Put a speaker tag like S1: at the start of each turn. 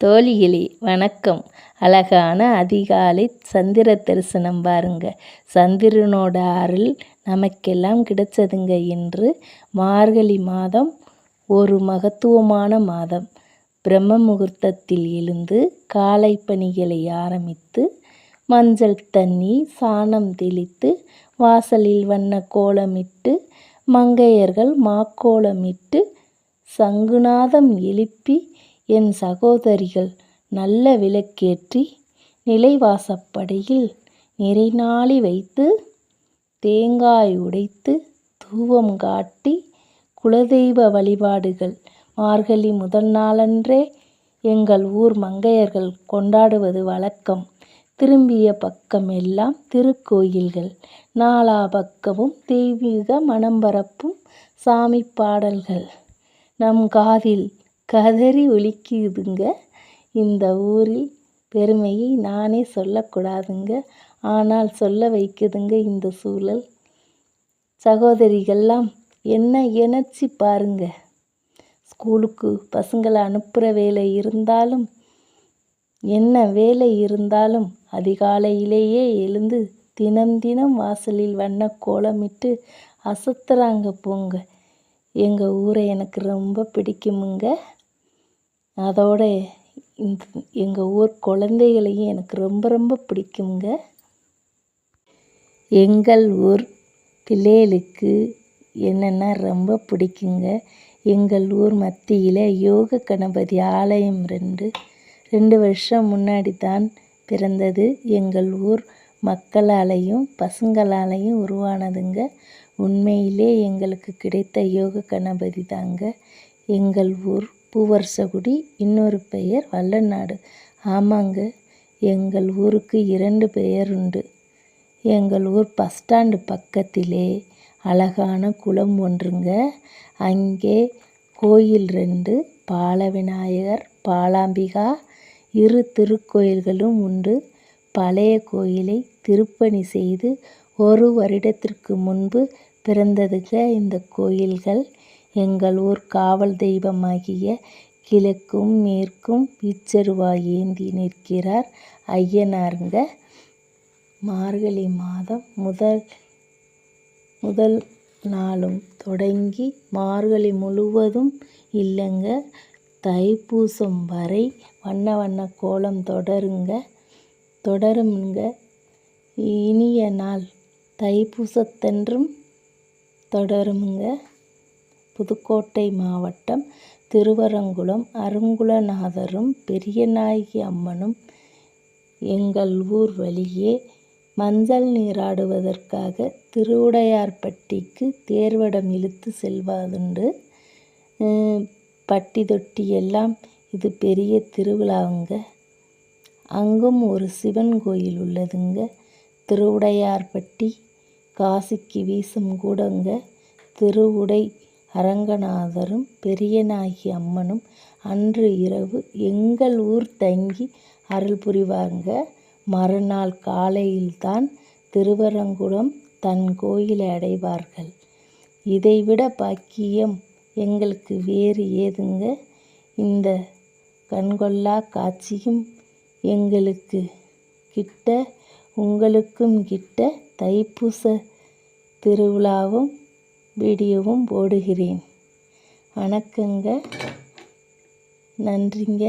S1: தோழிகளே வணக்கம். அழகான அதிகாலை சந்திர தரிசனம் பாருங்க. சந்திரனோட அருள் நமக்கெல்லாம் கிடைச்சதுங்க இன்று மார்கழி மாதம் ஒரு மகத்துவமான மாதம். பிரம்ம முகூர்த்தத்தில் எழுந்து காலை பணிகளை ஆரம்பித்து மஞ்சள் தண்ணி சாணம் தெளித்து வாசலில் வண்ண கோலமிட்டு மங்கையர்கள் மாக்கோலமிட்டு சங்குநாதம் எழுப்பி என் சகோதரிகள் நல்ல விளக்கேற்றி நிலைவாசப்படியில் நிறைநாளி வைத்து தேங்காய் உடைத்து தூவம் காட்டி குலதெய்வ வழிபாடுகள் மார்கழி முதல் நாளன்றே எங்கள் ஊர் மங்கையர்கள் கொண்டாடுவது வழக்கம். திரும்பிய பக்கம் எல்லாம் திருக்கோயில்கள். நாலா பக்கமும் தெய்வீக மனம் பரப்பும் சாமி பாடல்கள். நம் காதில் கதறி ஒலிக்குதுங்க இந்த ஊரில் பெருமையை நானே சொல்லக்கூடாதுங்க. ஆனால் சொல்ல வைக்குதுங்க இந்த சூழல். சகோதரிகள்லாம் என்ன எனர்ஜி பாருங்க. ஸ்கூலுக்கு பசங்களை அனுப்புகிற வேலை இருந்தாலும் என்ன வேலை இருந்தாலும் அதிகாலையிலேயே எழுந்து தினம் தினம் வாசலில் வண்ண கோலமிட்டு அசத்துறாங்க போங்க. எங்கள் ஊரை எனக்கு ரொம்ப பிடிக்குமுங்க. அதோட இந்த எங்கள் ஊர் குழந்தைகளையும் எனக்கு ரொம்ப ரொம்ப பிடிக்குங்க. எங்கள் ஊர் பிள்ளைகளுக்கு என்னென்னா ரொம்ப பிடிக்குங்க. எங்கள் ஊர் மத்தியில் யோக கணபதி ஆலயம் ரெண்டு ரெண்டு வருஷம் முன்னாடி தான் பிறந்தது. எங்கள் ஊர் மக்களாலையும் பசங்களாலையும் உருவானதுங்க. உண்மையிலே எங்களுக்கு கிடைத்த யோக கணபதி தாங்க. எங்கள் ஊர் பூவரசகுடி இன்னொரு பெயர் வல்லநாடு. ஆமாங்க எங்கள் ஊருக்கு இரண்டு பெயர் உண்டு எங்கள் ஊர் பஸ் ஸ்டாண்டு பக்கத்திலே அழகான குளம் ஒன்றுங்க. அங்கே கோயில் ரெண்டு பால விநாயகர் பாலாம்பிகா இரு திருக்கோயில்களும் உண்டு. பழைய கோயிலை திருப்பணி செய்து ஒரு வருடத்திற்கு முன்பு பிறந்ததுங்க இந்த கோயில்கள். எங்கள் ஊர் காவல் தெய்வமாகிய கிழக்கும் மேற்கும் வீச்சருவாய் ஏந்தி நிற்கிறார் ஐயனாருங்க மார்கழி மாதம் முதல் முதல் நாளும் தொடங்கி மார்கழி முழுவதும் இல்லைங்க. தைப்பூசம் வரை வண்ண வண்ண கோலம் தொடருங்க தொடருங்க இனிய நாள் தைப்பூசத்தன்றும் தொடருங்க புதுக்கோட்டை மாவட்டம் திருவரங்குளம் அருங்குலநாதரும் பெரியநாயகி அம்மனும் எங்கள் ஊர் வழியே மஞ்சள் நீராடுவதற்காக திருவுடையார்பட்டிக்கு தேர்வடம் இழுத்து செல்வதுண்டு. பட்டி தொட்டி எல்லாம் இது பெரிய திருவிழாவுங்க அங்கும் ஒரு சிவன் கோயில் உள்ளதுங்க. திருவுடையார்பட்டி காசிக்கு வீசும் கூடங்க. திருவுடை அரங்கநாதரும் பெரியநாயகி அம்மனும் அன்று இரவு எங்கள் ஊர் தங்கி அருள் புரிவாங்க. மறுநாள் காலையில்தான் திருவரங்குளம் தன் கோயிலை அடைவார்கள். இதைவிட பாக்கியம் எங்களுக்கு வேறு ஏதுங்க? இந்த கண்கொள்ளா காட்சியும் எங்களுக்கு கிட்ட உங்களுக்கும் கிட்ட தைப்பூச திருவிழாவும் வீடியோவும் போடுகிறேன். வணக்கங்க. நன்றிங்க.